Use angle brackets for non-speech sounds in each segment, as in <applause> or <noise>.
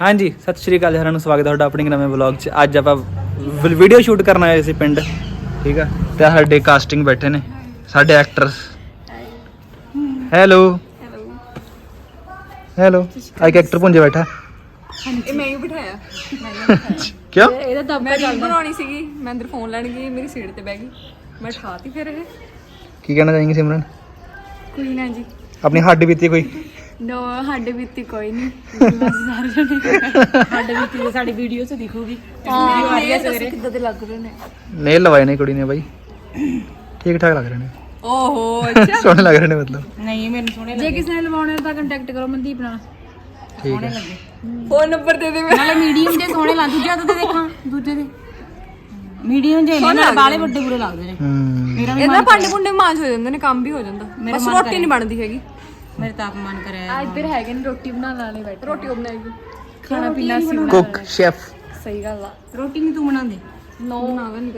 ਹਾਂਜੀ ਸਤਿ ਸ਼੍ਰੀ ਅਕਾਲ ਸਾਰਿਆਂ ਨੂੰ ਸਵਾਗਤ ਹੈ ਤੁਹਾਡਾ ਆਪਣੀ ਨਵੇਂ ਵਲੌਗ 'ਚ। ਅੱਜ ਆਪਾਂ ਵੀਡੀਓ ਸ਼ੂਟ ਕਰਨ ਆਏ ਸੀ ਪਿੰਡ। ਠੀਕ ਆ? ਤੇ ਆਹ ਸਾਡੇ ਕਾਸਟਿੰਗ ਬੈਠੇ ਨੇ। ਸਾਡੇ ਐਕਟਰਸ ਹੈਲੋ ਹੈਲੋ ਆ ਇੱਕ ਐਕਟਰ ਪੁੰਜੇ ਬੈਠਾ। ਇਹ ਮੈਂ ਹੀ ਬਿਠਾਇਆ। <laughs> ਕਿਉਂ? ਇਹਦਾ ਦਬਕਾ ਚੱਲ ਬਣਾਉਣੀ ਸੀਗੀ। ਮੈਂ ਅੰਦਰ ਫੋਨ ਲੈਣ ਗਈ ਮੇਰੀ ਸੀਟ ਤੇ ਬਹਿ ਗਈ। ਮੈਂ ਠਾਤੀ ਫਿਰ ਇਹ। ਕੀ ਕਹਿਣਾ ਚਾਹੀਂਗੇ ਸਿਮਰਨ? ਕੋਈ ਨਾ ਜੀ। ਆਪਣੀ ਹੱਡ ਬੀਤੀ ਕੋਈ? ਨੋ ਸਾਡੇ ਬੀਤੀ ਕੋਈ ਨਹੀਂ। ਬਸ ਸਾਰੇ ਜਣੇ ਸਾਡੇ ਵਿੱਚ ਤੇ ਸਾਡੀ ਵੀਡੀਓ 'ਚ ਦਿਖੂਗੀ। ਹਾਂ। ਇਹ ਸਵੇਰੇ। ਕਿੱਦਾਂ ਦੇ ਲੱਗ ਰਹੇ ਨੇ? ਨੇਲ ਲਵਾਏ ਨੇ ਕੁੜੀ ਨੇ ਬਾਈ। ਠੀਕ ਠਾਕ ਲੱਗ ਰਹੇ ਨੇ। ਓਹੋ ਅੱਛਾ। ਸੋਹਣੇ ਲੱਗ ਰਹੇ ਨੇ ਮਤਲਬ। ਨਹੀਂ ਮੈਨੂੰ ਸੋਹਣੇ ਜੇ ਕਿਸੇ ਨੇ ਲਵਾਉਣੇ ਤਾਂ ਕੰਟੈਕਟ ਕਰੋ ਮਨਦੀਪ ਨਾਲ। ਠੀਕ ਹੈ। ਫੋਨ ਨੰਬਰ ਦੇ ਦੇ ਨਾਲੇ ਮੀਡੀਅਮ ਦੇ ਸੋਹਣੇ ਲੱਗ ਦੂਜੇ ਤਾਂ ਦੇਖਾਂ ਦੂਜੇ ਦੇ। ਮੀਡੀਅਮ ਜੇ ਨੇ ਨਾਲੇ ਬਾਲੇ ਵੱਡੇ ਬੁਰੇ ਲੱਗਦੇ ਨੇ। ਹੂੰ। ਮੇਰਾ ਵੀ ਇਹਦਾ ਭਾਂਡੇ ਭੁੰਡੇ ਮਾਂਜ ਹੋ ਜਾਂਦੇ ਨੇ ਕੰਮ ਵੀ ਹੋ ਜਾਂਦਾ। ਬਸ ਰੋਟੀ ਨਹੀਂ ਬਣਦੀ ਹੈਗੀ। ਮੇਰੇ ਤਾਂ ਆਪ ਮਨ ਕਰਿਆ ਆ ਇੱਧਰ ਹੈਗੇ ਨੇ ਰੋਟੀ ਬਣਾਉਣ ਵਾਲੇ ਬੈਠੇ ਰੋਟੀ ਉਹ ਬਣਾਏਗੀ ਖਾਣਾ ਪੀਣਾ ਸੀ ਕੁੱਕ ਸ਼ੈਫ ਸਹੀ ਗੱਲ ਆ। ਰੋਟੀ ਨਹੀਂ ਤੂੰ ਬਣਾਉਂਦੇ। ਨੋ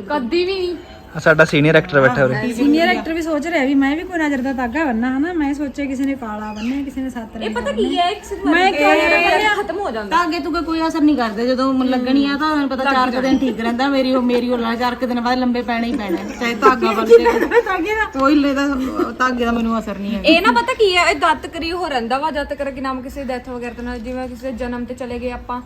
ਕਦੀ ਵੀ ਨਹੀਂ। ਸਾਡਾ ਸੀਨੀਅਰ ਐਕਟਰ ਬੈਠਾ ਉਰੇ। ਸੀਨੀਅਰ ਐਕਟਰ ਵੀ ਸੋਚ ਰਿਹਾ ਵੀ ਮੈਂ ਵੀ ਕੋਈ ਨਜ਼ਰ ਦਾ ਤਾਗਾ ਬੰਨਾ ਹਨਾ? ਮੈਂ ਸੋਚਿਆ ਕਿਸੇ ਨੇ ਕਾਲਾ ਬੰਨਿਆ ਕਿਸੇ ਨੇ ਸੱਤ ਰੰਗ ਪਤਾ ਕੀ ਹੈ ਇੱਕ ਮੈਂ ਕਿਉਂ ਨਹੀਂ ਖਤਮ ਹੋ ਜਾਂਦਾ। ਤਾਂ ਅੱਗੇ ਤੂੰ ਕੋਈ ਅਸਰ ਨਹੀਂ ਕਰਦੇ ਜਦੋਂ ਮ- ਲੱਗਣੀ ਆ ਤਾਂ ਤੁਹਾਨੂੰ ਪਤਾ ਚਾਰ ਕੁ ਦਿਨ ਠੀਕ ਰਹਿੰਦਾ ਮੇਰੀ ਉਹ ਮੇਰੀ ਉਹ ਲਾ ਚਾਰ ਕੁ ਦਿਨ ਬਾਅਦ ਲੰਬੇ ਪੈਣਾ ਹੀ ਪੈਣਾ ਹੈ। ਚਾਹੇ ਧਾਗਾ ਬਣ ਕੇ ਤਾਗੇ ਦਾ? ਕੋਈ ਲੈ ਦਾ ਧਾਗੇ ਦਾ ਮੈਨੂੰ ਅਸਰ ਨਹੀਂ ਹੈ ਇਹ ਨਾ ਪਤਾ ਕੀ ਹੈ ਇਹ ਦੱਤ ਕਰੀ ਹੋ ਰਹਿੰਦਾ ਵਾ ਜਦ ਤੱਕ ਕਿ ਨਾਮ ਕਿਸੇ ਡੈਥ ਵਗੈਰਾ ਤੋਂ ਨਾ ਜਿਵੇਂ ਕਿਸੇ ਦੇ ਜਨਮ ਤੇ ਚਲੇ ਗਏ ਆਪਾਂ।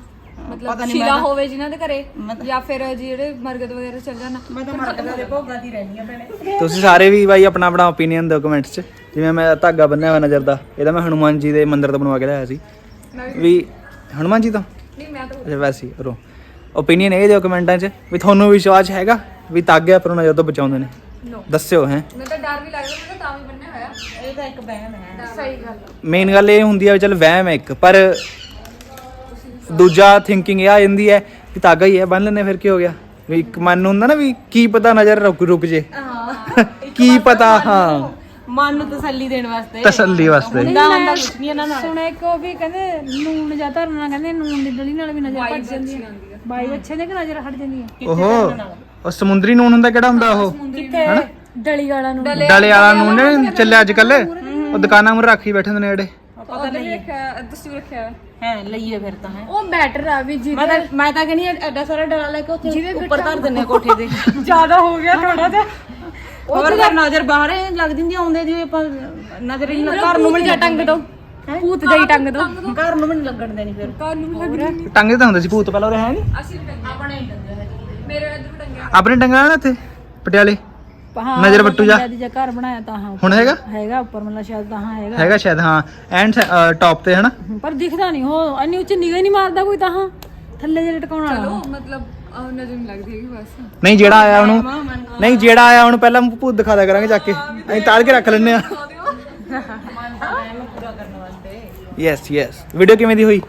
ਮਤਲਬ ਸ਼ੀਲਾ ਹੋਵੇ ਜਿਨ੍ਹਾਂ ਦੇ ਘਰੇ ਜਾਂ ਫਿਰ ਜਿਹੜੇ ਮਰਗਤ ਵਗੈਰਾ ਚੱਲ ਜਾਣਾ ਮੈਂ ਤਾਂ ਮਰਕਦਾ ਦੇ ਭੋਗਾਂ ਦੀ ਰਹਿਣੀ ਆ ਭੈਣੇ। ਤੁਸੀਂ ਸਾਰੇ ਵੀ ਬਾਈ ਆਪਣਾ ਆਪਣਾ ਓਪੀਨੀਅਨ ਦਿਓ ਕਮੈਂਟਸ 'ਚ। ਜਿਵੇਂ ਮੈਂ ਧਾਗਾ ਬੰਨਿਆ ਹੋਇਆ ਨਜ਼ਰ ਦਾ ਇਹਦਾ ਮੈਂ ਹਨੂਮਾਨ ਜੀ ਦੇ ਮੰਦਿਰ ਤੋਂ ਬਣਵਾ ਕੇ ਲਿਆਇਆ ਸੀ। ਵੀ ਹਨੂਮਾਨ ਜੀ ਤੋਂ? ਨਹੀਂ ਮੈਂ ਤਾਂ ਅੱਛਾ ਵੈਸੇ ਹੀ ਰੋ। ਓਪੀਨੀਅਨ ਇਹ ਦਿਓ ਕਮੈਂਟਾਂ 'ਚ ਵੀ ਤੁਹਾਨੂੰ ਵਿਸ਼ਵਾਸ ਹੈਗਾ ਵੀ ਧਾਗੇ ਪਰ ਨਜ਼ਰ ਤੋਂ ਬਚਾਉਂਦੇ ਨੇ. ਦੱਸਿਓ ਹੈ। ਮੈਨੂੰ ਤਾਂ ਡਰ ਵੀ ਲੱਗਦਾ ਮੈਂ ਤਾਂ ਤਾਂ ਵੀ ਬੰਨਿਆ ਹੋਇਆ। ਇਹ ਤਾਂ ਇੱਕ ਬਹਿਮ ਹੈ। ਸਹੀ ਗੱਲ ਮੇਨ ਗੱਲ ਇਹ ਹੁੰਦੀ ਹੈ ਵੀ ਚਲ ਵਹਿਮ ਹੈ ਇੱਕ ਪਰ ਦੂਜਾ ਥਿੰਕਿੰਗ ਇਹ ਆ ਜਾਂਦੀ ਹੈ ਕਿ ਧਾਗਾ ਹੀ ਹੈ ਬੰਨ ਲੈਨੇ ਫਿਰ ਕੀ ਹੋ ਗਿਆ? ਵੀ ਇੱਕ ਮਨ ਨੂੰ ਹੁੰਦਾ ਨਾ ਵੀ ਕੀ ਪਤਾ ਨਜ਼ਰ ਰੁਕ ਰੁਕ ਜੇ। <laughs> ਕੀ ਪਤਾ ਹਾਂ। ਮਨ ਨੂੰ ਤਸੱਲੀ ਦੇਣ ਵਾਸਤੇ। ਤਸੱਲੀ ਵਾਸਤੇ। ਹੁੰਦਾ ਹੁੰਦਾ ਕੁਛ ਨਹੀਂ ਇਹਨਾਂ ਨਾਲ। ਸੁਣਿਆ ਇੱਕ ਉਹ ਵੀ ਕਹਿੰਦੇ ਨੂਨ ਜਾਂ ਧਰਨ ਨਾਲ ਕਹਿੰਦੇ ਨੂਨ ਦੀ ਡਲੀ ਨਾਲ ਵੀ ਨਜ਼ਰ ਹਟ ਜਾਂਦੀ ਹੈ। ਬਾਈ ਅੱਛੇ ਨੇ ਕਿ ਨਜ਼ਰ ਹਟ ਜਾਂਦੀ ਹੈ ਓਹੋ ਉਹ ਸਮੁੰਦਰੀ ਨੂਨ ਹੁੰਦਾ ਕਿਹੜਾ ਹੁੰਦਾ ਉਹ? ਕਿੱਥੇ ਡਲੀ ਵਾਲਾ ਨੂੰ ਡਲੇ ਵਾਲਾ ਨੂਨ ਨੀ ਚੱਲਿਆ ਅੱਜ ਕੱਲ ਉਹ ਦੁਕਾਨਾਂ ਮੁਰ ਰੱਖੀ ਬੈਠੇ ਹੁੰਦੇ ਨੇ ਜਿਹੜੇ ਪਤਾ ਨਹੀਂ ਰੱਖਿਆ ਦਸਤੂ ਰੱਖਿਆ ਹੋਇਆ। ਹੈ ਲਈਏ ਫਿਰ ਤਾਂ ਹੈ। ਉਹ ਬੈਟਰ ਆ ਵੀ ਜੀ ਮੈਂ ਤਾਂ ਮੈਂ ਤਾਂ ਕਹਿੰਦੀ ਹਾਂ, ਐਡਾ ਸਾਰਾ ਡਲਾ ਲੈ ਕੇ ਉੱਥੇ ਉੱਪਰ ਧਰ ਦਿੰਨੇ ਆ ਕੋਠੇ ਤੇ। <laughs> ਜ਼ਿਆਦਾ ਹੋ ਗਿਆ ਥੋੜਾ ਜਿਹਾ। ਹੋਰ ਫਿਰ ਨਜ਼ਰ ਬਾਹਰ ਹੀ ਲੱਗ ਦਿੰਦੀ ਆ, ਆਉਂਦੇ ਦੀ ਆਪਾਂ ਨਜ਼ਰ ਹੀ ਨਹੀਂ ਘਰ ਨੂੰ ਵੀ ਨਹੀਂ ਟੰਗ ਦੋ। ਭੂਤ ਜਾਈ ਟੰਗ ਦੋ। ਘਰ ਨੂੰ ਵੀ ਨਹੀਂ ਲੱਗਣ ਦੇਣੀ ਫਿਰ। ਟੰਗੇ ਤਾਂ ਹੁੰਦੇ ਸੀ ਭੂਤ ਪਹਿਲਾਂ ਉਰੇ ਹੈ ਨਹੀਂ ਅਸੀਂ ਆਪਣੇ ਹੀ ਟੰਗੇ ਮੇਰੇ ਇੱਧਰ ਟੰਗਿਆ ਆਪਣੇ ਟੰਗਾ ਨਾ ਇੱਥੇ? ਪਟਿਆਲੇ। ਹਾਂ ਨਜ਼ਰ ਵੱਟੂ ਜਾ। ਜਦ ਜੇ ਘਰ ਬਣਾਇਆ ਤਾਂ ਹਾਂ ਹੁਣ ਹੈਗਾ? ਹੈਗਾ ਉੱਪਰ ਮਤਲਬ ਸ਼ਾਇਦ ਤਾਂ ਹਾਂ ਹੈਗਾ। ਹੈਗਾ ਸ਼ਾਇਦ ਹਾਂ ਐਂਡ ਟੌਪ ਤੇ ਹਨਾ? ਪਰ ਦਿਖਦਾ ਨਹੀਂ ਉਹ ਇੰਨੀ ਉੱਚੀ ਨਿਗਾਹ ਹੀ ਨਹੀਂ ਮਾਰਦਾ ਕੋਈ ਤਾਂ ਹਾਂ। ਥੱਲੇ ਜਿਹੜੇ ਟਿਕਾਉਣ ਵਾਲਾ। ਉਹ ਮਤਲਬ ਆਹ ਨਜ਼ਰ ਨਹੀਂ ਲੱਗਦੀ ਹੈਗੀ ਬਸ। ਨਹੀਂ ਜਿਹੜਾ ਆਇਆ ਉਹਨੂੰ ਨਹੀਂ ਜਿਹੜਾ ਆਇਆ ਉਹਨੂੰ ਪਹਿਲਾਂ ਭੂਤ ਦਿਖਾ ਦਿਆ ਕਰਾਂਗੇ ਚੱਕ ਕੇ। ਅਸੀਂ ਤਾਲ ਕੇ ਰੱਖ ਲੈਣੇ ਆ ਯੈਸ ਯੈਸ ਵੀਡੀਓ ਕਿਵੇਂ ਦੀ ਹੋਈ?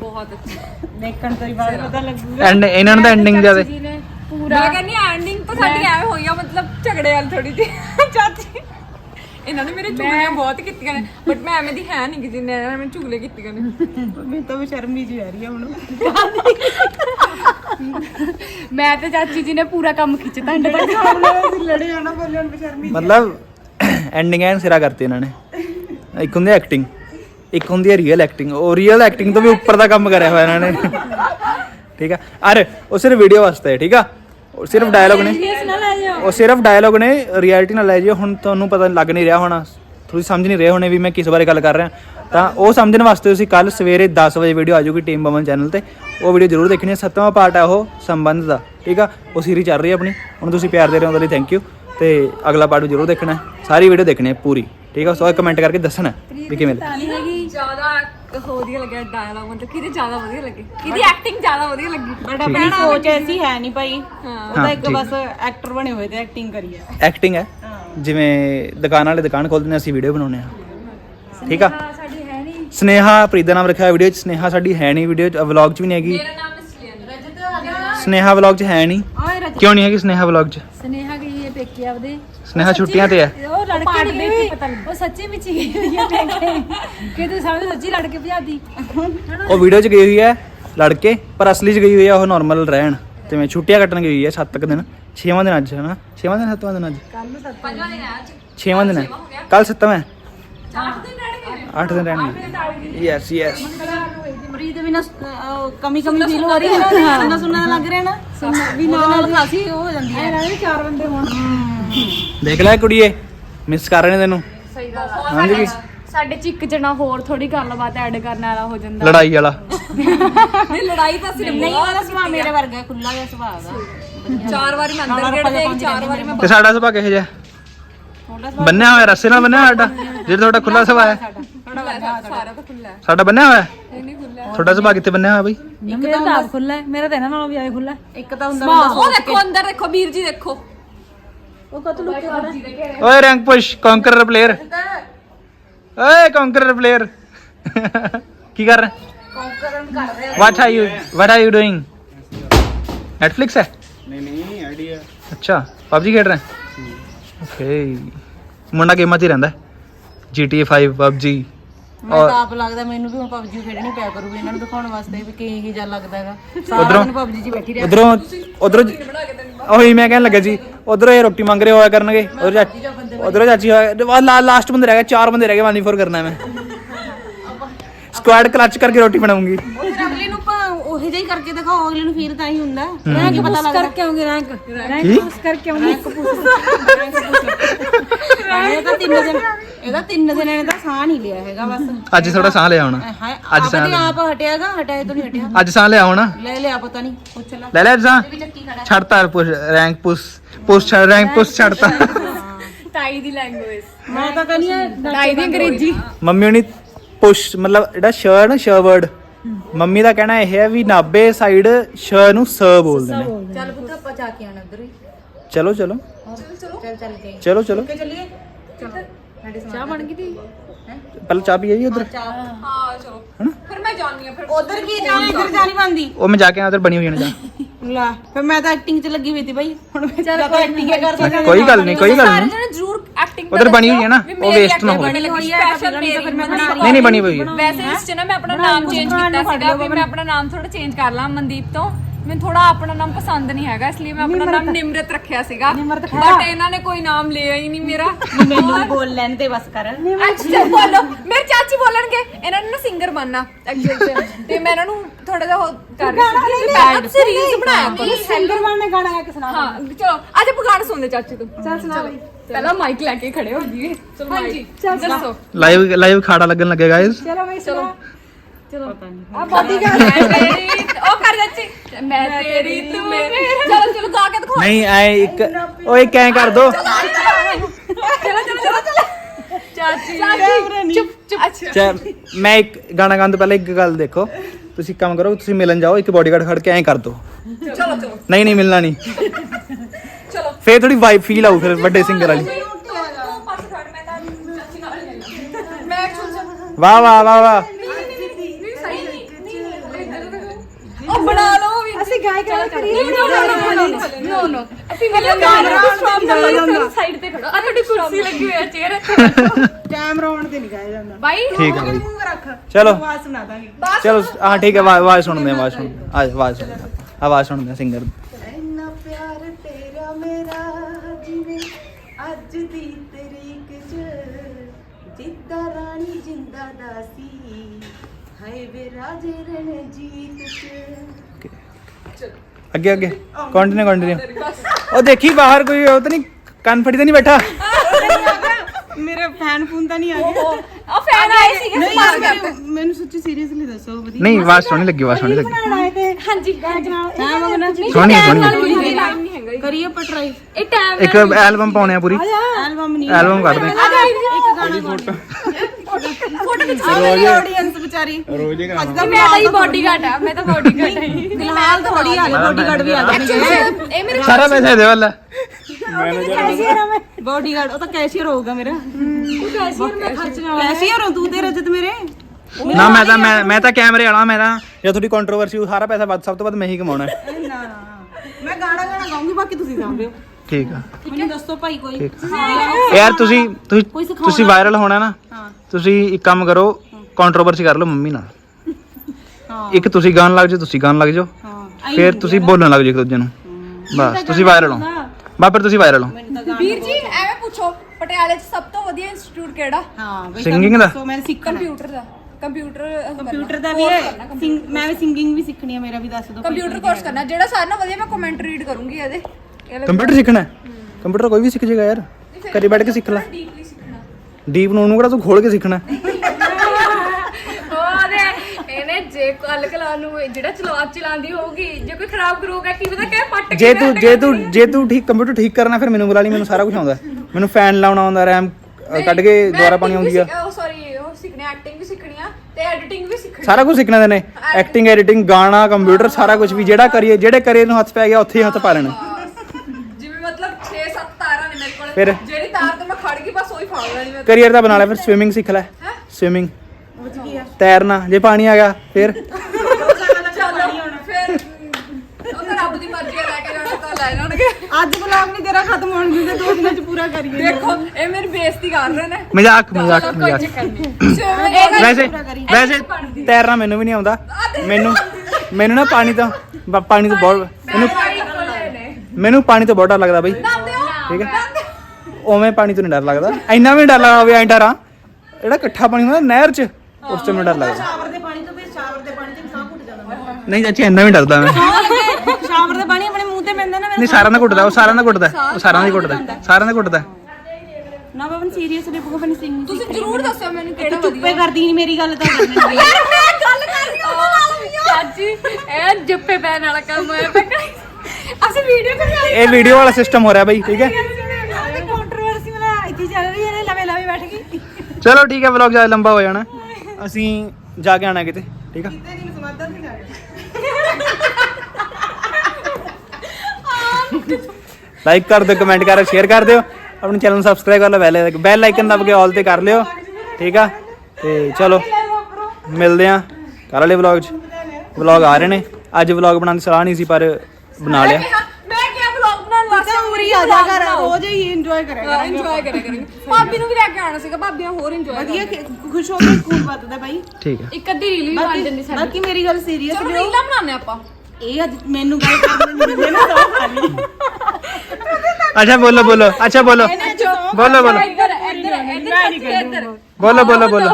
ਬਹੁਤ ਅੱਛੀ। ਦੇਖਣ ਤੋਂ ਹੀ ਬਾਅਦ ਪਤਾ ਲੱਗੂ ਐਂਡ ਇਹਨਾਂ ਨੂੰ ਤਾਂ ਐਂਡਿੰਗ ਜਾਵੇ ਜੀ ਨੇ ਪੂਰਾ ਮੈਂ ਕਹਿੰਦੀ ਐਂਡਿੰਗ ਤਾਂ ਸਾਡੀ ਮਤਲਬ ਝਗੜੇ ਵਾਲੀ ਥੋੜੀ ਜੀ ਚਾਚੀ <laughs> ਇਹਨਾਂ ਨੇ ਮੇਰੇ ਚੁਗਲੀਆਂ ਬਹੁਤ ਕੀਤੀਆਂ ਨੇ ਬਟ ਮੈਂ ਐਵੇਂ ਦੀ ਹੈ ਨਹੀਂ ਕਿ ਜਿੰਨੇ ਇਹਨਾਂ ਨੇ ਮੈਨੂੰ ਚੁਗਲੀਆਂ ਕੀਤੀਆਂ ਨੇ। ਮੈਨੂੰ ਤਾਂ ਸ਼ਰਮੀ ਜੀ ਆ ਰਹੀ ਆ ਹੁਣ। ਮੈਂ ਤੇ ਚਾਚੀ ਜੀ ਨੇ ਪੂਰਾ ਕੰਮ ਖਿੱਚਤਾ ਇੰਡ ਤੱਕ। ਲੜੇ ਜਾਣਾ ਬੋਲਣ ਬਸ਼ਰਮੀ ਮਤਲਬ ਐਂਡਿੰਗ ਐਨ ਸਿਰਾ ਕਰਤੀ ਇਹਨਾਂ ਨੇ। ਇੱਕ ਹੁੰਦੀ ਐਕਟਿੰਗ ਇੱਕ ਹੁੰਦੀ ਹੈ ਰੀਅਲ ਐਕਟਿੰਗ ਉਹ ਰੀਅਲ ਐਕਟਿੰਗ ਤੋਂ ਵੀ ਉੱਪਰ ਦਾ ਕੰਮ ਕਰਿਆ ਹੋਇਆ ਇਹਨਾਂ ਨੇ। ਠੀਕ ਆ। ਅਰੇ ਉਹ ਸਿਰਫ ਵੀਡੀਓ ਵਾਸਤੇ ਹੈ ਠੀਕ ਆ? ਉਹ ਸਿਰਫ ਡਾਇਲੋਗ ਨੇ। ਉਹ ਸਿਰਫ ਡਾਇਲੋਗ ਨੇ ਰਿਐਲਿਟੀ ਨਾਲ ਲੈ ਜਿਓ ਹੁਣ ਤੁਹਾਨੂੰ ਪਤਾ ਲੱਗ ਨਹੀਂ ਰਿਹਾ ਹੋਣਾ। ਤੁਸੀਂ ਸਮਝ ਨਹੀਂ ਰਹੇ ਹੋਣੇ ਵੀ ਮੈਂ ਕਿਸ ਬਾਰੇ ਗੱਲ ਕਰ ਰਿਹਾ। ਤਾਂ ਉਹ ਸਮਝਣ ਵਾਸਤੇ ਤੁਸੀਂ ਕੱਲ ਸਵੇਰੇ 10 ਵਜੇ ਵੀਡੀਓ ਆ ਜਾਊਗੀ ਟੀਮ ਬਮਨ ਚੈਨਲ ਤੇ। ਉਹ ਵੀਡੀਓ ਜ਼ਰੂਰ ਦੇਖਣੀ ਹੈ। ਸੱਤਵਾਂ ਪਾਰਟ ਹੈ ਉਹ ਸੰਬੰਧ ਦਾ ਠੀਕ ਆ? ਉਹ ਸੀਰੀਜ਼ ਚੱਲ ਰਹੀ ਹੈ ਆਪਣੀ। ਹੁਣ ਤੁਸੀਂ ਪਿਆਰ ਦੇ ਰਹੇ ਹੋ ਉਹਦੇ ਲਈ ਥੈਂਕ ਯੂ ਤੇ ਅਗਲਾ ਪਾਰਟ ਵੀ ਜ਼ਰੂਰ ਦੇਖਣਾ। ਸਾਰੀ ਵੀਡੀਓ ਦੇਖਣੀ ਹੈ ਪੂਰੀ ਠੀਕ ਆ? ਸੋ ਕਮੈਂਟ ਕਰਕੇ ਦੱਸਣਾ ਵੀ ਕਿਵੇਂ ਲੱਗੀ ਜ਼ਿਆਦਾ ਵਧੀਆ ਲੱਗਿਆ ਡਾਇਲੌਗ ਮਤਲਬ ਕਿਹਦੇ ਜ਼ਿਆਦਾ ਵਧੀਆ ਲੱਗੇ? ਕਿਹਦੀ ਐਕਟਿੰਗ ਜ਼ਿਆਦਾ ਵਧੀਆ ਲੱਗੀ? ਬਟ ਆਪਣੀ ਸੋਚ ਐਸੀ ਹੈ ਨਹੀਂ ਭਾਈ। ਉਹ ਤਾਂ ਹਾਂ, ਇੱਕ ਠੀਕ। ਬਸ ਐਕਟਰ ਬਣੇ ਹੋਏ ਤੇ ਐਕਟਿੰਗ ਕਰੀ ਆ ਐਕਟਿੰਗ ਹੈ? ਜਿਵੇਂ ਦੁਕਾਨ ਵਾਲੇ ਦੁਕਾਨ ਖੋਲਦੇ ਨੇ ਅਸੀਂ ਵੀਡੀਓ ਬਣਾਉਂਦੇ ਆ ਠੀਕ ਆ? ਸਾਡੀ ਹੈ ਨਹੀਂ। ਸਨੇਹਾ ਪ੍ਰੀਤ ਦਾ ਨਾਮ ਰੱਖਿਆ ਵੀਡੀਓ 'ਚ। ਸਨੇਹਾ ਸਾਡੀ ਹੈ ਨਹੀਂ ਵੀਡੀਓ 'ਚ ਵਲੌਗ 'ਚ ਵੀ ਨਹੀਂ ਹੈਗੀ। ਮੇਰਾ ਨਾਮ ਇਸਲੀਨ ਸਨੇਹਾ ਵਲੌਗ 'ਚ ਹੈ ਨਹੀਂ। ਕਿਉਂ ਨਹੀਂ ਹੈਗੀ ਸਨੇਹਾ ਵਲੌਗ 'ਚ? ਸਨੇਹਾ ਗਈ ਹੈ ਪੇਕੇ ਆਪਦੇ। ਸਨੇਹਾ ਛੁੱਟੀਆਂ ਤੇ ਹੈ ਉਹ ਲੜਕੇ ਨਹੀਂ ਗਈ ਉਹ ਸੱਚੀ ਵਿੱਚ ਹੀ ਗਈ ਹੋਈ ਹੈ ਪੇਕੇ ਕਿ ਤੂੰ ਸਮਝ ਸੱਚੀ ਲੜ ਕੇ ਭਜਾਦੀ ਉਹ ਵੀਡੀਓ 'ਚ ਗਈ ਹੋਈ ਹੈ ਲੜਕੇ ਪਰ ਅਸਲੀ 'ਚ ਗਈ ਹੋਈ ਹੈ ਉਹ ਨਾਰਮਲ ਰਹਿਣ। ਤੇ ਮੈਂ ਛੁੱਟੀਆਂ ਕੱਟਣ ਗਈ ਹੋਈ ਹੈ 7 ਦਿਨ। 6ਵਾਂ ਦਿਨ ਅੱਜ ਹੈ ਨਾ 6ਵਾਂ ਦਿਨ 7ਵਾਂ ਦਿਨ ਅੱਜ। ਕੱਲ ਨੂੰ ਸੱਤ ਪੰਜਵਾਂ ਦਿਨ। ਹੈ ਅੱਜ। 6ਵਾਂ ਦਿਨ ਹੈ ਕੱਲ 7ਵਾਂ ਹੈ ਅੱਠ ਦਿਨ ਰਹਿ ਗਏ 8 ਦਿਨ ਰਹਿਣਗੇ ਯੈਸ ਯੈਸ ਮਰੀਦ ਵੀ ਨਾ ਕਮੀ ਕਮੀ ਫੀਲ ਹੋ ਰਹੀ ਹੈ ਨਾ ਸੁਣਨਾ ਸੁਣਨਾ ਲੱਗ ਰਿਹਾ ਨਾ ਵੀ ਨਾਲ ਖਾਸੀ ਉਹ ਹੋ ਜਾਂਦੀ ਹੈ। ਨਾਲੇ ਚਾਰ ਬੰਦੇ ਹੋਣ। ਦੇਖ ਲੈ ਕੁੜੀਏ ਮਿਸ ਕਰ ਰਹੇ ਨੇ ਤੈਨੂੰ। ਸਹੀ ਗੱਲ ਹਾਂਜੀ ਸਾਡੇ ਚ ਇੱਕ ਜਣਾ ਹੋਰ ਥੋੜੀ ਗੱਲਬਾਤ ਐਡ ਕਰਨ ਵਾਲਾ ਹੋ ਜਾਂਦਾ। ਲੜਾਈ ਵਾਲਾ। ਨਹੀਂ ਲੜਾਈ ਤਾਂ ਸਿਰਫ ਨਹੀਂ ਉਹਦਾ ਸੁਭਾਅ ਮੇਰੇ ਵਰਗਾ ਖੁੱਲਾ ਜਿਹਾ ਸੁਭਾਅ ਦਾ ਚਾਰ ਵਾਰੀ ਮੈਂ ਅੰਦਰ ਗੇੜਦੇ ਚਾਰ ਵਾਰੀ ਮੈਂ ਤੇ ਸਾਡਾ ਸੁਭਾਅ ਕਿਹੋ ਜਿਹਾ? ਤੁਹਾਡਾ ਬੰਨਿਆ ਹੋਇਆ ਰੱਸੇ ਨਾਲ ਬੰਨਿਆ ਸਾਡਾ? ਜਿਹੜਾ ਤੁਹਾਡਾ ਖੁੱਲਾ ਸੁਭਾਅ ਹੈ। ਖੁੱਲਾ ਹੈ, ਸਾਰਾ ਤਾਂ ਖੁੱਲਾ ਹੈ। ਸਾਡਾ ਬੰਨਿਆ ਹੋਇਆ ਹੈ? ਇਹ ਨਹੀਂ ਖੁੱਲਾ ਹੈ। ਤੁਹਾਡਾ ਸੁਭਾਅ ਕਿੱਥੇ ਬੰਨਿਆ ਹੋਇਆ ਬਈ? ਮੇਰਾ ਤਾਂ ਆਪ ਖੁੱਲਾ ਹੈ ਮੇਰਾ ਤਾਂ ਇਹਨਾਂ ਨਾਲੋਂ ਵੀ ਆਏ ਖੁੱਲਾ ਹੈ। ਇੱਕ ਤਾਂ ਹੁੰਦਾ ਬੰਦਾ ਉਹ ਦੇਖੋ ਅੰਦਰ ਦੇਖੋ ਵੀਰ ਜੀ ਦੇਖੋ। ਉਹ ਕਤ ਲੁੱਕ ਕੇ ਖੜਾ ਓਏ ਰੈਂਕ ਪੁਸ਼ ਕੌਂਕਰਰ ਪਲੇਅਰ ਓਏ ਕੌਂਕਰਰ ਪਲੇਅਰ ਕੀ ਕਰ ਰਹੇ? ਕੌਂਕਰਨ ਕਰ ਰਿਹਾ। What are you what are you doing Netflix ਹੈ? ਨਹੀਂ ਨਹੀਂ ਆਈਡੀਆ ਅੱਛਾ ਪਬਜੀ ਖੇਡ ਰਹੇ ਓਕੇ ਮੁੰਡਾ ਗੇਮਾਂ 'ਚ ਹੀ ਰਹਿੰਦਾ GTA 5 PUBG ਮੈਂ ਤਾਂ ਆਪ ਲੱਗਦਾ ਮੈਨੂੰ ਵੀ ਹੁਣ ਪਬਜੀ ਖੇਡਣੀ ਪਿਆ ਕਰੂਗੀ ਇਹਨਾਂ ਨੂੰ ਦਿਖਾਉਣ ਵਾਸਤੇ ਵੀ ਕੀ ਕੀ ਜਾ ਲੱਗਦਾ ਹੈਗਾ। ਸਾਰਾ ਉੱਧਰੋਂ- ਦਿਨ ਪਬਜੀ 'ਚ ਹੀ ਬੈਠੀ ਰਹਿ। ਉਧਰੋਂ ਉਧਰੋਂ ਉਹੀ ਮੈਂ ਕਹਿਣ ਲੱਗਾ ਜੀ ਉਧਰੋਂ ਇਹ ਰੋਟੀ ਮੰਗ ਰਹੇ ਹੋਇਆ ਕਰਨਗੇ ਉਧਰ ਚਾਚੀ ਉਧਰੋਂ ਚਾਚੀ ਹੋਇਆ ਲਾਸਟ ਬੰਦੇ ਰਹਿ ਗਏ ਚਾਰ ਬੰਦੇ ਰਹਿ ਗਏ 1v4 ਕਰਨਾ ਮੈਂ। ਸਕੁਐਡ ਕਲਚ ਕਰਕੇ ਰੋਟੀ ਬਣਾਉਂਗੀ। ਉਹ ਫਿਰ ਅਗਲੇ ਨੂੰ ਆਪਾਂ ਉਹੇ ਜਿਹਾ ਹੀ ਕਰਕੇ ਦਿਖਾਓ ਅਗਲੇ ਨੂੰ ਫੀਲ ਤਾਂ ਹੀ ਹੁੰਦਾ। ਰੈਂਕ ਪਤਾ ਲੱਗਦਾ। ਕਰਕੇ ਆਉਂਗੇ ਰੈਂਕ ਰੈਂਕ ਕਰਕੇ ਆਉਂਗੇ। ਇਹ ਤਾਂ ਤਿੰਨ ਦਿਨ ਇਹਦਾ ਤਿੰਨ ਦਿਨ ਇਹਨੇ ਤਾਂ ਸਾਹ ਨਹੀਂ ਲਿਆ ਹੈਗਾ ਬਸ। ਅੱਜ ਥੋੜਾ ਸਾਹ ਲਿਆ ਹੋਣਾ। ਹਾਏ ਅੱਜ ਸਾਹ ਆਪ ਹਟਿਆਗਾ ਹਟਾਏ ਤੋਂ ਨਹੀਂ ਹਟਿਆ। ਅੱਜ ਸਾਹ ਲਿਆ ਹੋਣਾ। ਲੈ ਲਿਆ ਪਤਾ ਨਹੀਂ ਪੁੱਛ ਲੈ। ਲੈ ਲੈ ਅੱਜ ਸਾਹ। ਚੱਕੀ ਖੜਾ। ਛੱਡਤਾ ਪੁਸ਼ ਰੈਂਕ ਪੁਸ਼ ਪੁਸ਼ ਛੱਡ ਰੈਂਕ ਪੁਸ਼ ਛੱਡਤਾ ਟਾਈ ਦੀ ਲੈਂਗੁਏਜ ਮੈਂ ਤਾਂ ਕਹਿੰਦੀ ਆ ਟਾਈ ਦੀ ਅੰਗਰੇਜ਼ੀ। ਮੰਮੀ ਹੁਣੀ ਪੁਸ਼ ਮਤਲਬ ਜਿਹੜਾ ਸ਼ ਨਾ ਸ਼ ਵਰਡ ਮੰਮੀ ਦਾ ਕਹਿਣਾ ਇਹ ਹੈ ਵੀ ਨਾਬੇ ਸਾਈਡ ਸ਼ ਨੂੰ ਸ ਬੋਲਦੇ ਨੇ। ਚੱਲ ਪੁੱਤ ਆਪਾਂ ਜਾ ਕੇ ਆਣਾ ਉਧਰ ਹੀ ਚਲੋ ਚਲੋ। ਚੱਲ ਚੱਲ। ਕੇ ਚਲੋ ਚਲੋ ਕੇ ਚੱਲੀਏ ਚਾਹ ਬਣ ਗਈ ਤੀ? ਪਹਿਲਾਂ ਚਾਹ ਪੀਏ ਜੀ ਉਧਰ। ਹਾਂ ਚਲੋ। ਫਿਰ ਮੈਂ ਜਾਣੀ ਆ ਫਿਰ ਉਧਰ ਕੀ ਜਾਣਾ? ਇੱਧਰ ਜਾ ਨਹੀਂ ਬੰਦੀ ਉਹ ਮੈਂ ਜਾ ਕੇ ਆ ਉਧਰ ਬਣੀ ਹੋਈ ਚਾਹ। <laughs> ਲੈ ਫਿਰ ਮੈਂ ਤਾਂ ਐਕਟਿੰਗ 'ਚ ਲੱਗੀ ਹੋਈ ਸੀ ਬਾਈ। ਹੁਣ ਮੈਂ ਚੱਲ ਐਕਟਿੰਗ ਕਰ ਸਕਦਾ ਕੋਈ ਗੱਲ ਨਹੀਂ ਕੋਈ ਗੱਲ ਸਾਰੇ ਨਹੀਂ। ਜਣੇ ਜ਼ਰੂਰ ਐਕਟਿੰਗ ਉਧਰ ਬਣੀ ਹੋਈ ਹੈ। ਨਾ ਉਹ ਵੇਸਟ ਨਾ ਹੋਵੇ। ਨਹੀਂ ਨਹੀਂ ਬਣੀ ਹੋਈ ਹੈ ਵੈਸੇ ਇਸ ਚ ਨਾ ਮੈਂ ਆਪਣਾ ਨਾਮ ਚੇਂਜ ਕੀਤਾ ਸੀਗਾ ਵੀ ਮੈਂ ਆਪਣਾ ਨਾਮ ਥੋੜਾ ਚੇਂਜ ਕਰ ਲਾਂ ਮਨਦੀਪ ਤੋਂ। ਮੈਨੂੰ ਥੋੜਾ ਆਪਣਾ ਨਾਮ ਪਸੰਦ ਨਹੀਂ ਹੈਗਾ ਇਸ ਲਈ ਮੈਂ ਆਪਣਾ ਨਾਮ ਨਿਮਰਤ ਰੱਖਿਆ ਸੀਗਾ। ਬਟ ਇਹਨਾਂ ਨੇ ਕੋਈ ਨਾਮ ਲਿਆ ਹੀ ਨਹੀਂ ਮੇਰਾ। ਮੈਨੂੰ ਵੀ ਬੋਲ ਲੈਣ ਤੇ ਬਸ ਕਰ ਅੱਛਾ ਬੋਲੋ। ਮੇਰੇ ਚਾਚੀ ਬੋਲਣਗੇ। ਇਹਨਾਂ ਨੇ ਨਾ ਸਿੰਗਰ ਬਣਨਾ। ਐਕਚੁਅਲ ਤੇ ਮੈਂ ਇਹਨਾਂ ਨੂੰ ਥੋੜਾ ਜਿਹਾ ਉਹ ਕਰ ਰਹੀ ਸੀ ਬੈਡ ਸੀਰੀਜ਼ ਬਣਾਇਆ। ਕਰੋ। ਸਿੰਗਰ ਬਣਨੇ ਗਾਣਾ ਗਾ ਕੇ ਸੁਣਾ ਹਾਂ ਚਲੋ ਅੱਜ ਆਪਾਂ ਗਾਣਾ ਸੁਣਦੇ ਚਾਚੀ ਤੋਂ। ਚੱਲ ਸੁਣਾ ਬਈ। ਪਹਿਲਾਂ ਮਾਈਕ ਲੈ ਕੇ ਖੜੇ ਹੋ ਜੀਏ ਚਲੋ ਹਾਂਜੀ ਦੱਸੋ। ਲਾਈਵ ਲਾਈਵ ਖਾੜਾ ਲੱਗਣ ਲੱਗੇ ਗਾਇਸ ਚਲੋ ਬਈ ਸੁਣਾ। ਆ ਬਾਡੀ ਮੈਂ ਤੇਰੀ ਉਹ ਕਰ ਚਾਚੀ ਮੈਂ ਤੇਰੀ ਤੂੰ ਮੇਰੀ ਚਲੋ ਚਲੋ ਗਾ ਕੇ ਦਿਖਾਓ। ਨਹੀਂ ਐ ਇੱਕ ਓਏ ਕੈਂ ਕਰ ਦੋ। ਚਲੋ ਚਲੋ ਚਲੋ ਚਲੋ ਚਾਚੀ ਚਾਚੀ ਚੁੱਪ ਚੁੱਪ। ਅੱਛਾ। ਚਾ- ਮੈਂ ਇੱਕ ਗਾਣਾ ਗਾਉਣ ਤੋਂ ਪਹਿਲਾਂ ਇੱਕ ਗੱਲ ਦੇਖੋ। ਤੁਸੀਂ ਕੰਮ ਕਰੋ ਤੁਸੀਂ ਮਿਲਣ ਜਾਓ ਇੱਕ ਬਾਡੀਗਾਰਡ ਖੜ ਕੇ ਐਂ ਕਰ ਦੋ। ਚਲੋ ਚਲੋ। ਨਹੀਂ ਨਹੀਂ ਮਿਲਣਾ ਨਹੀਂ। ਚਲੋ। ਫੇਰ ਥੋੜੀ ਵਾਈਬ ਫੀਲ ਆਊ ਫਿਰ ਵੱਡੇ ਸਿੰਗਰ ਵਾਲੀ। ਤੂੰ ਪਾਸੇ ਖੜ ਮੈਂ ਤਾਂ ਚਾਚੀ ਨਾਲ ਲੈ ਲਾਂ ਮੈਂ ਐਕਸ਼ਨ ਵਾਹ ਵਾਹ ਵਾਹ ਵਾਹ ਨਹੀਂ ਸਹੀ ਨਹੀਂ ਉਹ ਬਣਾ ਲਓ ਵੀ। ਅਸੀਂ ਗਾਇਕ ਨਾਲ ਕਰੀਏ। ਨੋ ਨੋ ਅਸੀਂ ਕੈਮਰਾ ਸਾਈਡ ਤੇ ਖੜੋ। ਆ ਤੁਹਾਡੀ ਕੁਰਸੀ ਲੱਗੀ ਹੋਈ ਹੈ ਚੇਅਰ। ਟਾਈਮ ਰੌਣ ਤੇ ਨਹੀਂ ਗਾਇਆ ਜਾਂਦਾ। ਬਾਈ। ਠੀਕ ਹੈ ਬਾਈ। ਮੂੰਹ ਰੱਖ। ਚਲੋ। ਆਵਾਜ਼ ਸੁਣਾ ਦਾਂਗੇ। ਚਲੋ ਹਾਂ ਠੀਕ ਹੈ ਆਵਾ- ਆਵਾਜ਼ ਸੁਣਦੇ ਆਵਾਜ਼ ਆਜ- ਆਵਾਜ਼ ਸੁਣਦੇ ਹਾਂ ਆਵਾਜ਼ ਸੁਣਦੇ ਸਿੰਗਰ ਇੰਨਾ ਪਿਆਰ ਤੇਰਾ ਮੇਰਾ ਜਿਵੇਂ ਅੱਜ ਦੀ ਤਰੀਕ 'ਚ ਜਿੱਦਾਂ ਰਾਣੀ ਜਿੰਦਾ ਦਾਸੀ ਹਾਏ ਵੇ ਰਾਜੇ ਰਣਜੀਤ 'ਚ ਅੱਗੇ ਅੱਗੇ ਕੰਟੀਨਿਊ ਕੰਟੀਨਿਊ ਉਹ ਦੇਖੀ ਬਾਹਰ ਕੋਈ ਉਹ ਤਾਂ ਨਹੀਂ ਕੰਨ ਫੜੀ ਤਾਂ ਨਹੀਂ ਬੈਠਾ ਮੇਰੇ ਫੈਨ ਫੂਨ ਤਾਂ ਨਹੀਂ ਆ ਗਏ ਆ ਫੈਨ ਆਏ ਸੀਗੇ ਨਹੀਂ ਮੈਨੂੰ ਸੱਚੀ ਸੀਰੀਅਸਲੀ ਦੱਸੋ ਵਧੀਆ ਨਹੀਂ ਆਵਾਜ਼ ਸੋਹਣੀ ਲੱਗੀ ਆਵਾਜ਼ ਸੋਹਣੀ ਲੱਗੀ ਆਏ ਤੇ ਹਾਂਜੀ ਗਾਇਕ ਨਾਲ ਹਾਂ ਮਗਨਾ ਸੋਹਣੀ ਸੋਹਣੀ ਲੱਗੀ। ਟਾਈਮ ਨਹੀਂ ਹੈਗਾ ਕਰੀਏ ਆਪਾਂ ਟਰਾਈ ਇਹ ਟਾਈਮ ਇੱਕ ਐਲਬਮ ਪਾਉਣੇ ਆ ਫੋਟੋ ਖਿੱਚ ਮੇਰੀ ਵਿਚਾਰੀ। ਰੋਜ਼ ਹੀ ਮੈਂ ਤਾਂ ਹੀ ਬਾਡੀਗਾਰਡ ਆ ਮੈਂ ਤਾਂ ਬਾਡੀਗਾਰਡ ਹਾਂ ਫਿਲਹਾਲ ਤਾਂ ਥੋੜੀ ਆ ਗਈ ਬੋਡੀਗਾਰਡ ਵੀ ਆ ਗਈ ਇਹ ਮੇਰੇ ਸਾਰਾ ਪੈਸਾ ਦੇ ਵਾਲਾ ਬੋਡੀਗਾਰਡ ਉਹ ਤਾਂ ਕੈਸ਼ੀਅਰ ਹੋਊਗਾ ਮੇਰਾ। ਕੈਸ਼ੀਅਰ ਮੈਂ ਖਰਚਣਾ ਕੈਸ਼ੀਅਰ ਹੋ ਤੂੰ ਤੇ ਰਜਤ ਮੇਰੇ। ਨਾ ਮੈਂ ਤਾਂ ਮੈਂ ਮੈਂ ਤਾਂ ਕੈਮਰੇ ਵਾਲਾ ਮੈਂ ਤਾਂ ਜੇ ਤੁਹਾਡੀ ਕੰਟਰੋਵਰਸੀ ਸਾਰਾ ਪੈਸਾ ਵੱਧ ਸਭ ਤੋਂ ਵੱਧ ਮੈਂ ਹੀ ਕਮਾਉਣਾ। ਹੈ। ਨਾ ਨਾ। ਮੈਂ ਗਾਣਾ ਗਾਣਾ ਗਾਉਂਗੀ ਬਾਕੀ ਤੁਸੀਂ ਸਾਂਭਿਓ ਠੀਕ ਆ। ਮੈਨੂੰ ਦੱਸੋ ਭਾਈ ਕੋਈ। ਠੀਕ ਯਾਰ ਤੁਸੀਂ ਤੁਸੀਂ ਤੁਸੀਂ ਵਾਇਰਲ ਹੋਣਾ ਨਾ ਹਾਂ। ਤੁਸੀਂ ਇੱਕ ਕੰਮ ਕਰੋ ਕੰਟਰੋਵਰਸੀ ਕਰ ਲਓ ਮੰਮੀ ਨਾਲ। ਹਾਂ। ਇੱਕ ਤੁਸੀਂ ਗਾਣ ਲੱਗ ਜਾਓ ਤੁਸੀਂ ਗਾਣ ਲੱਗ ਜਾਓ। ਹਾਂ। ਫਿਰ ਤੁਸੀਂ ਬੋਲਣ ਲੱਗ ਜਾਓ ਇੱਕ ਦੂਜੇ ਨੂੰ। ਬਸ ਤੁਸੀਂ ਵਾਇਰਲ ਹੋ। ਬਾ ਫਿਰ ਤੁਸੀਂ ਵਾਇਰਲ ਹੋ। ਵੀਰ ਜੀ ਐਵੇਂ ਪੁੱਛੋ ਪਟਿਆਲੇ 'ਚ ਸਭ ਤੋਂ ਵਧੀਆ ਇੰਸਟੀਚਿਊਟ ਕਿਹੜਾ? ਹਾਂ Singing ਦਾ? ਸੋ ਮੈਂ ਸਿੱਖਣਾ। ਕੰਪਿਊਟਰ ਦਾ। ਕੰਪਿਊਟਰ ਕੰਪਿਊਟਰ ਦਾ ਵੀ ਹੈ। ਮੈਂ ਵੀ ਸਿੰਗਿੰਗ ਵੀ ਸਿੱਖਣੀ ਹੈ ਮੇਰਾ ਵੀ ਦੱਸ ਦਿਓ ਕੰਪਿਊਟਰ ਕੋਰਸ ਕਰਨਾ। ਜਿਹੜਾ ਸਾਰਿਆਂ ਨਾਲੋਂ ਵਧੀਆ ਮੈਂ ਕਮੈਂਟ ਰੀਡ ਕਰੂੰਗੀ ਇਹਦੇ। ਕੰਪਿਊਟਰ ਸਿੱਖਣਾ ਕੰਪਿਊਟਰ ਕੋਈ ਵੀ ਸਿੱਖ ਜੇਗਾ ਯਾਰ। ਘਰੇ ਬੈਠ ਕੇ ਸਿੱਖ ਲੈ। ਡੀਪਲੀ ਸਿੱਖਣਾ? ਡੀਪ ਨੂੰ ਉਹਨੂੰ ਕਿਹੜਾ ਤੂੰ ਖੋਲ ਕੇ ਸਿੱਖਣਾ ਉਹਦੇ ਇਹਨੇ ਜੇ ਕੱਲ ਕਲਾ ਨੂੰ ਜਿਹੜਾ ਚਲਾ ਚਲਾਉਂਦੀ ਹੋਊਗੀ ਜੇ ਕੋਈ ਖਰਾਬ ਕਰੂਗਾ ਕੀ ਪਤਾ ਕਿਹ ਪੱਟ ਜੇ ਤੂੰ ਜੇ ਤੂੰ ਜੇ ਤੂੰ ਠੀਕ ਕੰਪਿਊਟਰ ਠੀਕ ਕਰਨਾ ਫਿਰ ਮੈਨੂੰ ਬੁਲਾ ਲਈ ਮੈਨੂੰ ਸਾਰਾ ਕੁਝ ਆਉਂਦਾ ਮੈਨੂੰ ਫੈਨ ਲਾਉਣਾ ਆਉਂਦਾ ਰੈਮ ਕੱਢ ਕੇ ਦੁਬਾਰਾ ਪਾਣੀ ਆਉਂਦੀ ਆ। ਉਹ ਸੌਰੀ ਉਹ ਸਿੱਖਣੀ ਐਕਟਿੰਗ ਵੀ ਸਿੱਖਣੀ ਆ ਤੇ ਐਡੀਟਿੰਗ ਵੀ ਸਿੱਖਣੀ ਸਾਰਾ ਕੁਝ ਸਿੱਖਣਾ ਦੇ ਨੇ ਐਕਟਿੰਗ ਐਡੀਟਿੰਗ ਗਾਣਾ ਕੰਪਿਊਟਰ ਸਾਰਾ ਕੁਝ ਵੀ ਜਿਹੜਾ ਕਰੀਏ ਜਿਹੜੇ ਕਰੀਏ ਨੂੰ ਹੱਥ ਪੈ ਗਿਆ ਉੱਥੇ ਹੀ ਹੱਥ ਪਾ ਲੈਣਾ ਜਿਵੇਂ ਮਤਲਬ 6-7 ਤਾਰਾਂ ਨੇ ਮੇਰੇ ਕੋਲ ਫਿਰ? ਜਿਹੜੀ ਤਾਰ ਤੇ ਮੈਂ ਖੜ ਗਈ ਬਸ ਉਹੀ ਫਾੜ ਲੈਣੀ ਮੈਂ। ਕਰੀਅਰ ਦਾ ਬਣਾ ਲੈ ਫਿਰ ਸਵਿਮਿੰਗ ਸਿੱਖ ਲੈ। ਸਵਿਮਿੰਗ ਤੈਰਨਾ ਜੇ ਪਾਣੀ ਆ ਗਿਆ ਫਿਰ? ਚਲੋ ਫਿਰ ਉਹ ਤਾਂ ਰੱਬ ਦੀ ਮਰਜ਼ੀ ਆ, ਲੈ ਕੇ ਜਾਣਾ ਤਾਂ ਲੈ ਜਾਣਗੇ। ਅੱਜ ਵਲੌਗ ਨਹੀਂ ਤੇਰਾ ਖਤਮ ਹੋਣ ਦਿੰਦੇ ਦੋ ਦਿਨਾਂ ਚ ਪੂਰਾ ਕਰੀਏ। ਦੇਖੋ ਇਹ ਮੇਰੀ ਬੇਇੱਜ਼ਤੀ ਕਰ ਰਹੇ ਨੇ। ਮਜ਼ਾਕ ਮਜ਼ਾਕ ਮਜ਼ਾਕ। ਵੈਸੇ ਵੈਸੇ ਤੈਰਨਾ ਮੈਨੂੰ ਵੀ ਨਹੀਂ ਆਉਂਦਾ। ਮੈਨੂੰ ਮੈਨੂੰ ਨਾ ਪਾਣੀ ਤੋਂ ਬ- ਪਾਣੀ ਤੋਂ ਬਹੁਤ ਮੈਨੂੰ ਮੈਨੂੰ ਪਾਣੀ ਤੋਂ ਬਹੁਤ ਡਰ ਲੱਗਦਾ ਬਈ। ਠੀਕ ਹੈ। ਉਵੇਂ ਪਾਣੀ ਤੋਂ ਨਹੀਂ ਡਰ ਲੱਗਦਾ। ਇੰਨਾ ਵੀ ਨਹੀਂ ਡਰ ਲੱਗਦਾ ਵੀ ਐਂ ਡਰਾਂ ਜਿਹੜਾ ਇਕੱਠਾ ਪਾਣੀ ਹੁੰਦਾ ਨਾ ਨਹਿਰ 'ਚ ਉਸ ਤੋਂ ਮੈਨੂੰ ਡਰ ਲੱਗਦਾ। ਸ਼ਾਵਰ ਦੇ ਪਾਣੀ ਤੋਂ ਫਿਰ ਸ਼ਾਵਰ ਦੇ ਪਾਣੀ ਚ ਸਾਹ ਘੁੱਟ ਜਾਂਦਾ ਨਹੀਂ ਚਾਚੀ ਇੰਨਾ ਵੀ ਡਰਦਾ ਮੈਂ। ਸ਼ਾਵਰ ਦੇ ਪਾਣੀ ਆਪਣੇ ਮੂੰਹ ਤੇ ਪੈਂਦਾ ਨਾ ਨਹੀਂ ਸਾਰਿਆਂ ਦਾ ਘੁੱਟਦਾ ਉਹ ਸਾਰਿਆਂ ਦਾ ਘੁੱਟਦਾ ਉਹ ਸਾਰਿਆਂ ਦਾ ਘੁੱਟਦਾ ਸਾਰਿਆਂ ਦਾ ਘੁੱਟਦਾ। ਨਾ ਬਾਬਨ ਸੀਰੀਅਸਲੀ ਭਗਵਾਨ ਸਿੰਘ ਤੁਸੀਂ ਜ਼ਰੂਰ ਦੱਸਿਓ ਮੈਨੂੰ ਕਿਹੜਾ ਚੁੱਪੇ ਕਰਦੀ ਨਹੀਂ ਮੇਰੀ ਗੱਲ ਤਾਂ <laughs> ਕਰਨੀ ਯਾਰ ਮੈਂ ਗੱਲ ਕਰ ਰਹੀ ਹਾਂ ਚਾਚੀ ਇਹ ਜੱਪੇ ਪੈਣ ਵਾਲਾ ਕੰਮ ਹੋਇਆ ਪਿਆ। ਅਸੀਂ ਵੀਡੀਓ ਕਰ ਇਹ ਵੀਡੀਓ ਵਾਲਾ ਸਿਸਟਮ ਹੋ ਰਿਹਾ ਬਈ ਠੀਕ ਹੈ ਕੰਟਰੋਵਰਸੀ ਵਾਲਾ ਇੱਥੇ ਚੱਲ ਰਹੀ ਹੈ ਲਵੇ ਲਵੇ ਬੈਠ ਗਈ। ਚਲੋ ਠੀਕ ਹੈ ਵਲੌਗ ਜ਼ਿਆਦਾ ਲੰਬਾ ਹੋ ਜਾਣਾ। <laughs> ਅਸੀਂ ਜਾ ਕੇ ਆਣਾ ਕਿਤੇ ਠੀਕ ਆ? ਤੇਰੀ ਸਮਾਦਾ ਨਹੀਂ ਕਰ ਲਾਈਕ <laughs> ਕਰ ਦਿਓ ਕਮੈਂਟ ਕਰ ਸ਼ੇਅਰ ਕਰ ਦਿਓ। ਆਪਣੇ ਚੈਨਲ ਨੂੰ ਸਬਸਕ੍ਰਾਈਬ ਕਰ ਲਓ ਬੈਲ ਬੈਲ ਆਈਕਨ ਦਬ ਕੇ ਆਲ ਤੇ ਕਰ ਲਿਓ ਠੀਕ ਆ? ਤੇ ਚਲੋ ਮਿਲਦੇ ਆ ਕੱਲ੍ਹ ਵਾਲੇ ਵਲੌਗ 'ਚ। ਵਲੌਗ ਆ ਰਹੇ ਨੇ। ਅੱਜ ਵਲੌਗ ਬਣਾਉਣ ਦੀ ਸਲਾਹ ਨਹੀਂ ਸੀ ਪਰ ਬਣਾ ਲਿਆ ਮੈਂ ਕਿਹਾ ਵਲੌਗ ਬਣਾਉਣ ਉਰੀ ਆ ਜਾ ਕਰ ਰੋਜ਼ ਹੀ ਇੰਜੋਏ ਕਰਿਆ ਇੰਜੋਏ ਕਰਿਆ ਕਰਾਂਗੇ। ਭਾਬੀ ਨੂੰ ਵੀ ਲੈ ਕੇ ਆਉਣਾ ਸੀਗਾ ਭਾਬੀਆਂ ਹੋਰ ਇੰਜੋਏ ਵਧੀਆ ਖੇ- ਖੁਸ਼ ਹੋ ਕੇ ਖੂਨ ਵੱਧਦਾ ਬਾਈ। ਠੀਕ ਹੈ ਇੱਕ ਅੱਧੀ ਰੀਲ ਵੀ ਬਣ ਜਾਂਦੀ ਸਾਡੀ। ਬਾਕੀ ਮੇਰੀ ਗੱਲ ਸੀਰੀਅਸ ਚਲੋ ਰੀਲਾਂ ਬਣਾਉਂਦੇ ਆਪਾਂ। ਇਹ ਅੱਜ ਮੈਨੂੰ ਗੱਲ ਕਰਨ ਨੂੰ ਮਿਲੀ ਨਾ ਤਾਂ ਖਾਲੀ। ਅੱਛਾ ਬੋਲੋ ਬੋਲੋ। ਅੱਛਾ ਬੋਲੋ। ਬੋਲੋ ਬੋਲੋ। ਇੱਧਰ ਇੱਧਰ ਇੱਧਰ ਇੱਧਰ। ਬੋਲੋ। ਬੋਲੋ ਬੋਲੋ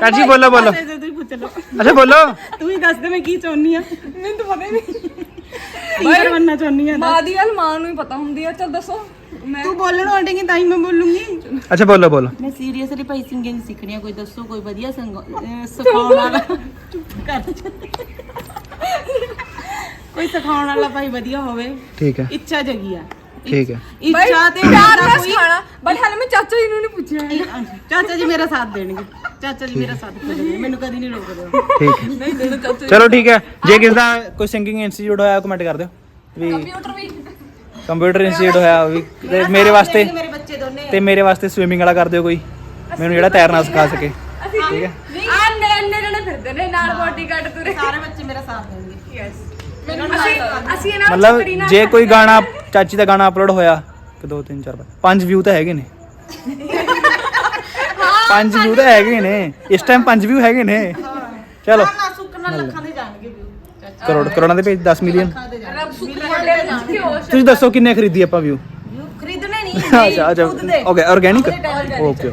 ਚਾਚੀ ਬੋਲੋ ਬੋਲੋ। ਤੇ ਤੂੰ ਹੀ ਪੁੱਛ ਲਓ ਅੱਛਾ ਬੋਲੋ। ਤੂੰ ਹੀ ਦੱਸ ਦੇ ਮੈਂ ਕੀ ਚਾਹੁੰਨੀ ਆ। ਮੈਨੂੰ ਤਾਂ ਪਤਾ ਹੀ ਨਹੀਂ। ਸਿੰਗਰ ਬਣਨਾ ਚਾਹੁੰਨੀ ਆ ਮਾਂ ਦੀ ਗੱਲ ਮਾਂ ਨੂੰ ਹੀ ਪਤਾ ਹੁੰਦੀ ਆ ਚਲ ਦੱਸੋ। ਮੈਂ ਤੂੰ ਬੋਲਣ ਆਂਡੇਗੀ ਤਾਂ ਹੀ ਮੈਂ ਬੋਲੂੰਗੀ। ਅੱਛਾ ਬੋਲੋ ਬੋਲੋ। ਮੈਂ ਸੀਰੀਅਸਲੀ ਭਾਈ ਸਿੰਗਿੰਗ ਸਿੱਖਣੀ ਆ ਕੋਈ ਦੱਸੋ ਕੋਈ ਵਧੀਆ ਸੰਗ ਅਹ ਸਿਖਾਉਣ ਵਾਲਾ। ਕਰ। ਕੋਈ ਸਿਖਾਉਣ ਵਾਲਾ ਭਾਈ ਵਧੀਆ ਹੋਵੇ। ਠੀਕ ਹੈ। ਇੱਛਾ ਜਗੀ ਆ। ਠੀਕ ਹੈ। ਇੱਛਾ ਤੇ ਪਿਆਰ ਨਾਲ ਕੋਈ ਸਿਖਾਣਾ ਬਟ ਹਾਲੇ ਮੈਂ ਚਾਚਾ ਜੀ ਨੂੰ ਨਹੀਂ ਪੁੱਛਿਆ। ਚਾਚਾ ਜੀ ਮੇਰਾ ਸਾਥ ਦੇਣਗੇ। ਚਾਚਾ ਜੀ ਮੇਰਾ ਸਾਥ ਦੇਣਗੇ ਮੈਨੂੰ ਕਦੀ ਨਹੀਂ ਰੋਕਦੇ ਠੀਕ ਹੈ ਨਹੀਂ ਦੇਣਾ ਚਾਚਾ ਚਲੋ ਠੀਕ ਹੈ ਜੇ ਕਿਸ ਦਾ ਕੋਈ ਸਿੰਗਿੰਗ ਇੰਸਟੀਚਿਊਟ ਹੋਇਆ ਕਮੈਂਟ ਕਰ ਦਿਓ ਵੀ ਕੰਪਿਊਟਰ ਵੀ ਕੰਪਿਊਟਰ ਇੰਸਟੀਚਿਊਟ ਹੋਇਆ ਉਹ ਵੀ ਤੇ ਮੇਰੇ ਵਾਸਤੇ ਮੇਰੇ ਬੱਚੇ ਦੋਨੇ ਤੇ ਮੇਰੇ ਵਾਸਤੇ ਸਵਿਮਿੰਗ ਵਾਲਾ ਕਰ ਦਿਓ ਕੋਈ ਮੈਨੂੰ ਜਿਹੜਾ ਤੈਰਨਾ ਸਿਖਾ ਸਕੇ ਅਸੀਂ ਠੀਕ ਹੈ ਆ ਨੰਨੇ ਜਣੇ ਫਿਰਦੇ ਨੇ ਨਾਲ ਬਾਡੀਗਾਰਡ ਤੁਰੇ ਸਾਰੇ ਬੱਚੇ ਮੇਰਾ ਸਾਥ ਦੇਣਗੇ ਯੈਸ ਅਸੀਂ ਅਸੀਂ ਇਹਨਾਂ ਨੂੰ ਮਤਲਬ ਛਤਰੀ ਨਾਲ ਜੇ ਕੋਈ ਗਾਣਾ ਚਾਚੀ ਦਾ ਗਾਣਾ ਅਪਲੋਡ ਹੋਇਆ ਕਿ 2 3 4 ਪੰਜ ਵਿਊ ਤਾਂ ਹੈਗੇ ਨੇ ਪੰਜ ਵਿਊ ਤਾਂ ਹੈਗੇ ਨੇ। ਇਸ ਟਾਈਮ ਪੰਜ ਵਿਊ ਹੈਗੇ ਨੇ। ਚਲੋ। ਨਾ ਸੁੱਕਣਾ ਲੱਖਾਂ ਦੇ ਜਾਣਗੇ ਵਿਊ ਚਾਚਾ ਕਰੋੜ ਕਰੋੜਾਂ ਦੇ ਪੇਜ 10 ਮਿਲੀਅਨ ਦੇ ਰੱਬ ਸੁੱਖ ਮੋਲੇ ਜਾਣਗੇ। ਤੁਸੀਂ ਦੱਸੋ ਕਿੰਨੇ ਖਰੀਦੀ ਆਪਾਂ ਵਿਊ ਵਿਊ ਖਰੀਦਣੇ ਨਹੀਂ। ਅੱਛਾ ਅੱਛਾ। ਦੇ। ਓਕੇ ਆਰਗੈਨਿਕ ਓਕੇ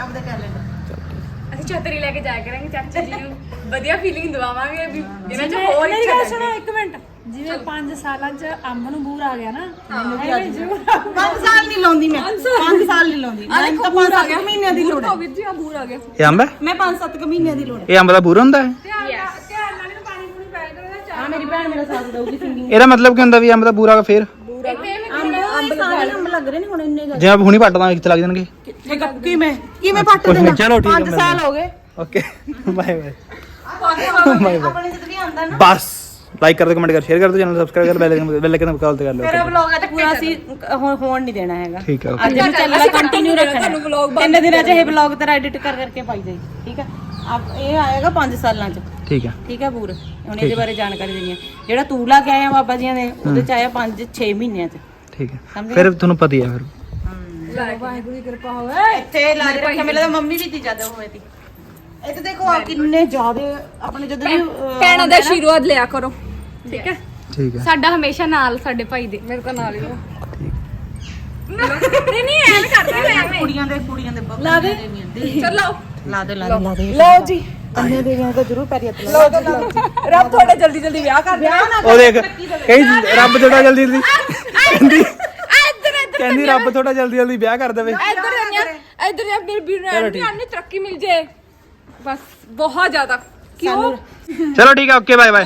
ਆਪਦੇ ਟੈਲੈਂਟ ਅਸੀਂ ਛਤਰੀ ਲੈ ਕੇ ਜਾਇਆ ਕਰਾਂਗੇ ਚਾਚਾ ਜੀ ਨੂੰ। ਵਧੀਆ ਫੀਲਿੰਗ ਦਵਾਵਾਂਗੇ ਵੀ। ਇਹਨਾਂ ਚ ਹੋਰ ਮੇਰੀ ਗੱਲ। ਸੁਣੋ ਇੱਕ ਮਿੰਟ। ਜਿਵੇਂ 5 ਸਾਲਾਂ ਚ ਅੰਬ ਨੂੰ ਬੂਰ ਆ ਗਿਆ ਨਾ ਐਵੇਂ ਜ਼ਰੂਰ 5 ਸਾਲ ਨਹੀਂ ਲਾਉਂਦੀ ਮੈਂ। 5 ਸਾਲ। ਨਹੀਂ ਲਾਉਂਦੀ। ਮੈਂ ਤਾਂ 5-7 ਮਹੀਨਿਆਂ ਦੀ ਲੋੜ ਹੈ। ਵੀਰ ਜੀ ਆ ਬੂਰ ਆ ਗਿਆ। ਇਹ ਅੰਬ ਹੈ? ਮੈਂ 5-7 ਮਹੀਨਿਆਂ ਦੀ ਲੋੜ ਹੈ। ਇਹ ਅੰਬ ਦਾ ਬੂਰਾ ਹੁੰਦਾ ਹੈ? ਧਿਆਨ ਨਾਲ ਇਹਨੂੰ ਪਾਣੀ ਪੂਣੀ ਪੈ ਕਰਦਾ ਆ ਮੇਰੀ ਭੈਣ ਮੇਰਾ ਸਾਥ ਦਊਗੀ ਸਿੰਗਿੰਗ। ਇਹਦਾ ਮਤਲਬ ਕੀ ਹੁੰਦਾ ਵੀ ਅੰਬ ਦਾ ਬੂਰਾ ਫੇਰ? ਅੰਬ ਅੰਬ ਸਾਰੇ ਅੰਬ ਲੱਗ ਰਹੇ ਨੇ ਹੁਣ ਇੰਨੇ ਜੇ ਆਪਾਂ ਹੁਣੀ ਪੱਟਦਾ ਕਿੱਥੇ ਲੱਗ ਜਾਣਗੇ? ਕਿਵੇਂ ਕਿਵੇਂ ਪੱਟ ਦੇਣਾ? ਨਹੀਂ, ਚਲੋ ਠੀਕ ਹੈ, 5 ਸਾਲ ਹੋ ਗਏ। ਓਕੇ <laughs> ਬਾਏ ਬਾਏ ਆਪਣੇ ਜਿੱਦ ਵੀ ਆਉਂਦਾ ਨਾ। ਬਸ। ਲਾਈਕ ਕਰ ਦਿਓ ਕਮੈਂਟ ਕਰ ਸ਼ੇਅਰ ਕਰ ਦਿਓ ਚੈਨਲ ਸਬਸਕ੍ਰਾਈਬ ਕਰ ਬੈਲ ਬੈਲ ਆਈਕਨ ਕਾਲ ਤੇ ਕਰ ਲਿਓ। ਮੇਰਾ ਵਲੌਗ ਅੱਜ ਪੂਰਾ ਸੀ ਹੋਣ ਨਹੀਂ ਦੇਣਾ ਹੈਗਾ। ਠੀਕ ਹੈ ਅੱਜ ਨੂੰ ਚੱਲਣਾ ਕੰਟੀਨਿਊ ਰੱਖਣਾ। ਤੁਹਾਨੂੰ vlog ਤਿੰਨ ਦਿਨਾਂ ਚ ਇਹ ਵਲੌਗ ਤੇਰਾ ਐਡਿਟ ਕਰ ਕਰਕੇ ਪਾਈ ਜਾਈ ਠੀਕ ਹੈ? ਆਪ ਇਹ ਆਏਗਾ 5 ਸਾਲਾਂ ਚ। ਠੀਕ ਹੈ। ਠੀਕ ਹੈ ਪੂਰ। ਹੁਣ ਇਹਦੇ ਬਾਰੇ ਜਾਣਕਾਰੀ ਦੇਣੀ ਹੈ। ਜਿਹੜਾ ਤੂੰ ਲਾ ਕੇ ਆਇਆ ਬਾਬਾ ਜੀਆਂ ਦੇ ਉਹਦੇ ਚ ਆਇਆ 5 6 ਮਹੀਨਿਆਂ ਚ। ਠੀਕ ਹੈ। ਸਮਝ? ਫਿਰ ਤੁਹਾਨੂੰ ਪਤਾ ਹੀ ਹੈ ਫਿਰ। ਵਾਹਿਗੁਰੂ ਦੀ ਕਿਰਪਾ ਹੋਵੇ। ਇੱਥੇ ਲਾ ਕੇ ਰੱਖਿਆ ਮੇਰੇ ਤਾਂ ਮੰਮੀ ਵੀ ਤੀ ਜ਼ਿਆਦਾ ਹੋਏ ਤੀ। ਇੱਥੇ ਦੇਖੋ ਆ ਕਿੰਨੇ ਜ਼ਿਆਦੇ ਆਪਣੇ ਜਦੋਂ ਵੀ ਅਹ, ਭੈਣਾਂ ਦਾ ਆਸ਼ੀਰਵਾਦ ਲਿਆ ਕਰੋ। ਠੀਕ ਹੈ? ਠੀਕ ਹੈ। ਸਾਡਾ ਹਮੇਸ਼ਾ ਨਾਲ ਸਾਡੇ ਭਾਈ ਦੇ। ਮੇਰੇ ਕੋਲ ਨਾਲ ਹੀ ਹੋ ਨਹੀਂ ਨਹੀਂ ਐਵੇਂ ਕਰਦੀ ਮੈਂ ਐਵੇਂ। ਕੁੜੀਆਂ ਦੇ ਕੁੜੀਆਂ ਦੇ ਲਾ ਦੇ। ਚਲੋ। ਲਾ ਦੇ ਲਾ ਦੇ ਲਾ ਦੇ। ਲਓ। ਜੀ। ਅੰਨੇ ਦੇਵੀਆਂ ਤਾਂ ਜ਼ਰੂਰ ਪੈਰੀ ਹੱਥ ਲਓ ਰੱਬ ਤੁਹਾਡਾ ਜਲਦੀ ਜਲਦੀ ਵਿਆਹ ਕਰ ਦੇ ਉਹ ਦੇਖ ਕਹੀ ਰੱਬ ਥੋੜਾ ਜਲਦੀ ਜਲਦੀ। ਕਹਿੰਦੀ ਇੱਧਰ ਇੱਧਰ ਕਹਿੰਦੀ ਰੱਬ ਥੋੜਾ ਜਲਦੀ ਜਲਦੀ ਵਿਆਹ ਕਰ ਦੇਵੇ। ਇੱਧਰ ਇੱਧਰ ਜਾ ਮੇਰੇ ਵੀਰ ਨੂੰ ਐਂਟੀ ਆਨੀ ਤਰੱਕੀ ਮਿਲ ਜੇ। ਬਸ ਬਹੁਤ ਜ਼ਿਆਦਾ। ਕਿਉਂ? ਚਲੋ ਠੀਕ ਹੈ ਓਕੇ ਬਾਏ ਬਾਏ।